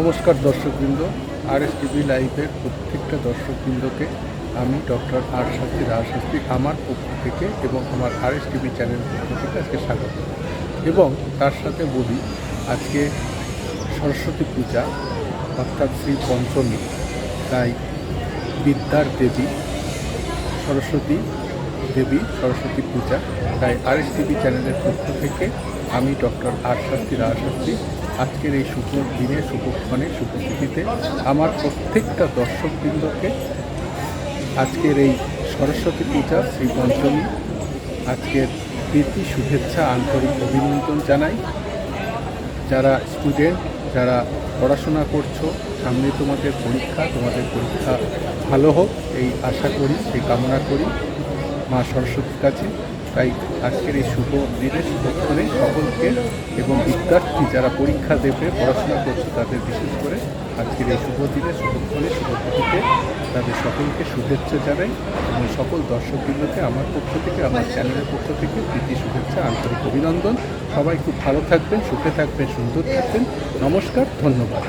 নমস্কার দর্শকবৃন্দ আর S TV লাইভের প্রত্যেকটা দর্শকবৃন্দকে আমি ডক্টর আর শাস্ত্রী রাজ শাস্ত্রী আমার পক্ষ থেকে এবং আমার আর এস টিভি চ্যানেলের পক্ষ থেকে আজকে স্বাগত। এবং তার সাথে বলি, আজকে সরস্বতী পূজা, অর্থাৎ শ্রী পঞ্চমী, তাই বিদ্যার দেবী সরস্বতী দেবী সরস্বতী পূজা। তাই আর এস টিভি চ্যানেলের পক্ষ থেকে আমি ডক্টর রাজ শাস্ত্রী আজকের এই শুভ দিনে শুভক্ষণে শুভতিথিতে আমার প্রত্যেকটা দর্শকবৃন্দকে আজকের এই সরস্বতী পূজা, শ্রী পঞ্চমী, আজকের প্রীতি, শুভেচ্ছা, আন্তরিক অভিনন্দন জানাই। যারা স্টুডেন্ট, যারা পড়াশোনা করছ, সামনে তোমাদের পরীক্ষা তোমাদের পরীক্ষা ভালো হোক, এই আশা করি সেই কামনা করি। মা সরস্বতীর কাছে। তাই আজকের এই শুভ দিনে, শুভক্ষণে সকলকে এবং বিদ্যার্থী যারা পরীক্ষা দেবে, পড়াশোনা করছে, তাদের বিশেষ করে আজকের এই শুভ দিনে, শুভক্ষণে, শুভতিথিতে তাদের সকলকে শুভেচ্ছা জানাই এবং সকল দর্শকবৃন্দকে আমার পক্ষ থেকে, আমার চ্যানেলের পক্ষ থেকে প্রীতি শুভেচ্ছা, আন্তরিক অভিনন্দন। সবাই খুব ভালো থাকবেন, সুখে থাকবেন, সুন্দর থাকবেন। নমস্কার, ধন্যবাদ।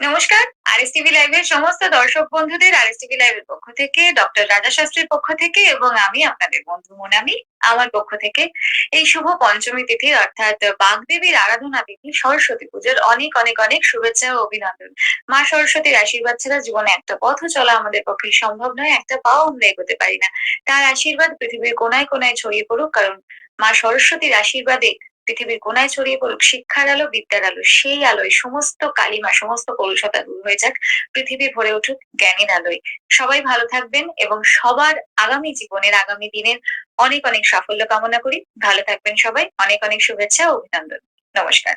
নমস্কার আরএস টিভি লাইভের সমস্ত দর্শক বন্ধুদের আরএস টিভি লাইভের পক্ষ থেকে, ডক্টর রাজা শাস্ত্রীর পক্ষ থেকে এবং আমি আপনাদের বন্ধু মনামি, আমার পক্ষ থেকে এই শুভ পঞ্চমী তিথি অর্থাৎ বাগদেবীর আরাধনা তিথি, সরস্বতী পুজোর অনেক অনেক অনেক শুভেচ্ছা ও অভিনন্দন। মা সরস্বতীর আশীর্বাদ ছাড়া জীবনে একটা পথ চলা আমাদের পক্ষে সম্ভব নয়, একটা পাও আমরা এগোতে পারি না। তার আশীর্বাদ পৃথিবীর কোনায় কোনায় ছড়িয়ে পড়ুক, কারণ মা সরস্বতীর আশীর্বাদে পৃথিবীর কোনায় ছড়িয়ে পড়ুক, শিক্ষার আলো, বিদ্যার আলো, সেই আলোয় সমস্ত কালিমা, সমস্ত কলুষতা দূর হয়ে যাক, পৃথিবী ভরে উঠুক জ্ঞানের আলোয়। সবাই ভালো থাকবেন এবং সবার আগামী জীবনের, আগামী দিনের অনেক অনেক সাফল্য কামনা করি। ভালো থাকবেন সবাই। অনেক অনেক শুভেচ্ছা ও অভিনন্দন। নমস্কার।